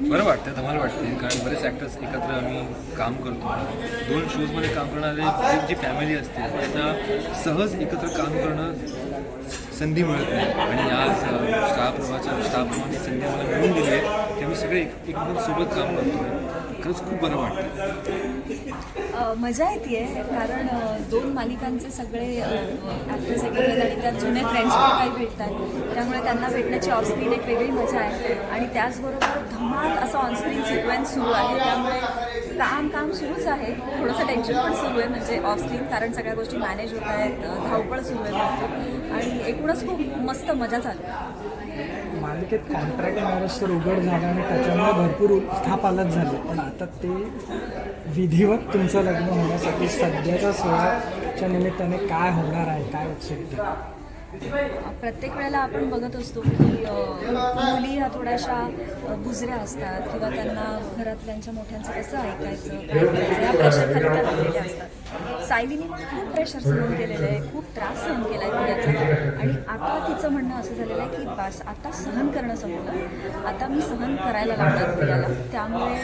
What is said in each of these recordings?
बरं वाटतं धमाल वाटते कारण बरेच ॲक्टर्स एकत्र आम्ही काम करतो. दोन शोजमध्ये काम करणारे जी- जी फॅमिली असते त्यांना सहज एकत्र काम करणं संधी मिळत नाही. आणि आज स्टाफ प्रवाहाच्या स्टाफ प्रवाहाची संधी मला मिळून दिली आहे. सगळे एक सोबत काम करतो खरंच खूप बरं वाटतं मजा येते कारण दोन मालिकांचे सगळे ॲक्टर्स एकत्र आहेत आणि त्यात जुने फ्रेंड्स पण काही भेटतात. त्यामुळे त्यांना भेटण्याची ऑफस्क्रीन एक वेगळी मजा आहे. आणि त्याचबरोबर धमाल असं ऑनस्क्रीन सिक्वेन्स सुरू आहे. त्यामुळे काम काम सुरूच आहे. थोडंसं टेन्शन पण सुरू आहे म्हणजे ऑफस्क्रीन कारण सगळ्या गोष्टी मॅनेज होत आहेत. धावपळ सुरू आहे आणि एकूणच खूप मस्त मजा चालू आहे. मालिकेत कॉन्ट्रॅक्ट मॅरेज तर उघड झालं आणि त्याच्यामुळे भरपूर उलथापालट झालं. पण आता ते विधिवत तुमचं लग्न होण्यासाठी सध्याच्या सोहळ्याच्या निमित्ताने काय होणार आहे काय उत्सुकता प्रत्येक वेळेला आपण बघत असतो की मुली ह्या थोड्याशा बुजऱ्या असतात किंवा त्यांना घरातल्यांच्या मोठ्यांचं कसं ऐकायचं या प्रेशर खाली त्या लागलेल्या असतात. सायलीने पण खूप प्रेशर सहन केलेलं आहे खूप त्रास सहन केला आहे याचा आणि आता तिचं म्हणणं असं झालेलं आहे की बस आता सहन करणं संपलं. आता मी सहन करायला लागणार प्रियाला त्यामुळे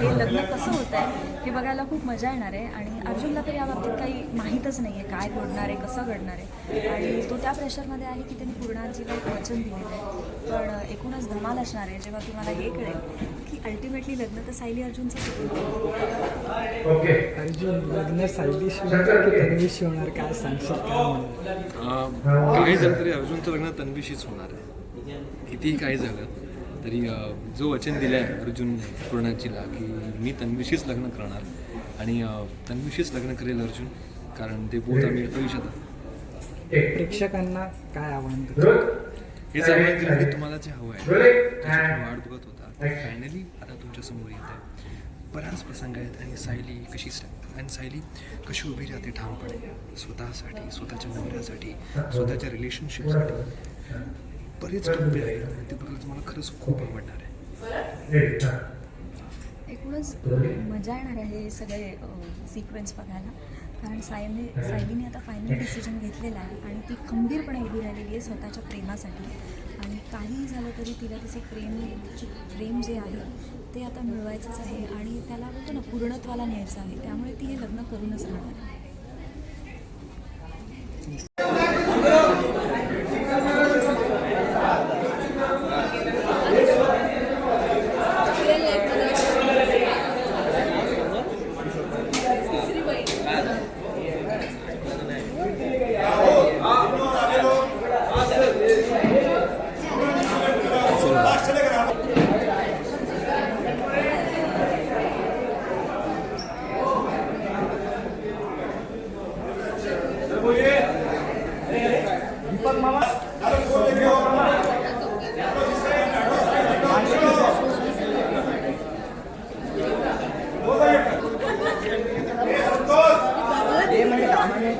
हे लग्न कसं होत आहे हे बघायला खूप मजा येणार आहे. आणि अर्जुनला तर याबाबतीत काही माहीतच नाही आहे काय घडणार आहे कसं घडणार आहे. आणि तो त्या प्रेशरमध्ये आहे की त्यांनी पूर्णाजीला एक वचन दिलेलं आहे. पण एकूणच धमाल असणार आहे जेव्हा तुम्हाला हे कळेल की अल्टिमेटली लग्न तर सायली अर्जुनचंच होतं. अर्जुन लग्न सायली शिवणार काय सांगशील काय झालं तरी अर्जुनचं लग्न तन्वीशीच होणार आहे. कितीही काही झालं तरी जो वचन दिलं आहे अर्जुन पूर्णाजीला की मी तन्वीशीच लग्न करणार आणि तन्वीशीच लग्न करेल अर्जुन कारण ते बोध आम्ही आयुष्यात प्रेक्षकांना काय आव्हान हेच आव्हान दिलं की तुम्हाला जे हवं आहे वाट बघत होता. फायनली आता तुमच्यासमोर येत आहे. बऱ्याच प्रसंग आहेत आणि सायली कशी स- आणि सायली कशी उभी राहते ठामपणे स्वतःसाठी स्वतःच्या नवऱ्यासाठी स्वतःच्या रिलेशनशिपसाठी बरेच टप्पे आहेत आणि ते बघायला तुम्हाला खरंच खूप आवडणार आहे. एकूणच मजा येणार आहे हे सगळे सिक्वेन्स बघायला. कारण सायने सायलीने आता फायनल डिसिजन घेतलेला आहे आणि ती खंबीरपणे उभी राहिलेली आहे स्वतःच्या प्रेमासाठी. आणि काहीही झालं तरी तिला तिचं प्रेम प्रेम जे आहे ते आता मिळवायचंच आहे आणि त्याला बोलतो ना पूर्णत्वाला न्यायचं आहे. त्यामुळे ती हे लग्न करूनच राहणार